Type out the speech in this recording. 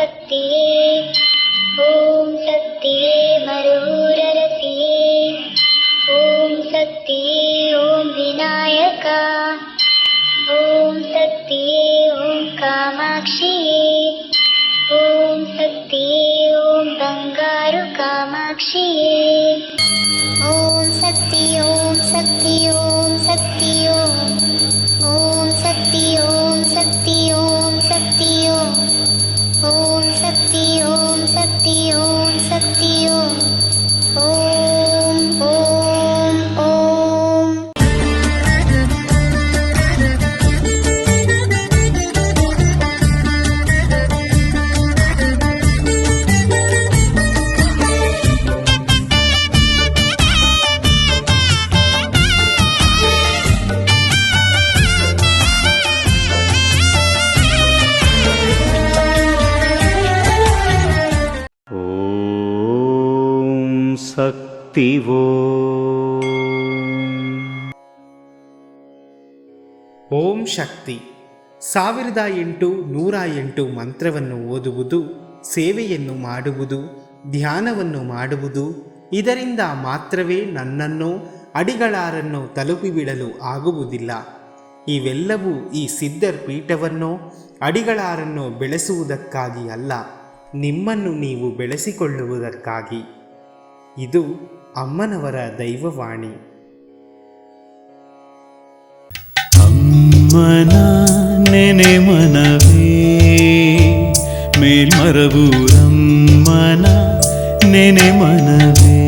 ॐ सत्ये मरुरति ॐ सत्य ॐ विनायका। ॐ सत्य ॐ कामाक्षिये ॐ सत्य ॐ बङ्गारु कामाक्षिये ॐ सत्य ॐ सत्य ಭಕ್ತಿವೋ ಓಂ ಶಕ್ತಿ. ಸಾವಿರದ ಎಂಟು ನೂರ ಎಂಟು ಮಂತ್ರವನ್ನು ಓದುವುದು, ಸೇವೆಯನ್ನು ಮಾಡುವುದು, ಧ್ಯಾನವನ್ನು ಮಾಡುವುದು, ಇದರಿಂದ ಮಾತ್ರವೇ ನನ್ನನ್ನು, ಅಡಿಗಳಾರನ್ನು ತಲುಪಿಬಿಡಲು ಆಗುವುದಿಲ್ಲ. ಇವೆಲ್ಲವೂ ಈ ಸಿದ್ಧರ್ ಪೀಠವನ್ನು, ಅಡಿಗಳಾರನ್ನು ಬೆಳೆಸುವುದಕ್ಕಾಗಿ ಅಲ್ಲ, ನಿಮ್ಮನ್ನು ನೀವು ಬೆಳೆಸಿಕೊಳ್ಳುವುದಕ್ಕಾಗಿ. ಇದು ಅಮ್ಮನವರ ದೈವವಾಣಿ ಅಮ್ಮನ ನೆನೆ ಮನವೇ ಮೇಲ್ಮರಬೂರಮ್ಮನ ನೆನೆ ಮನವೇ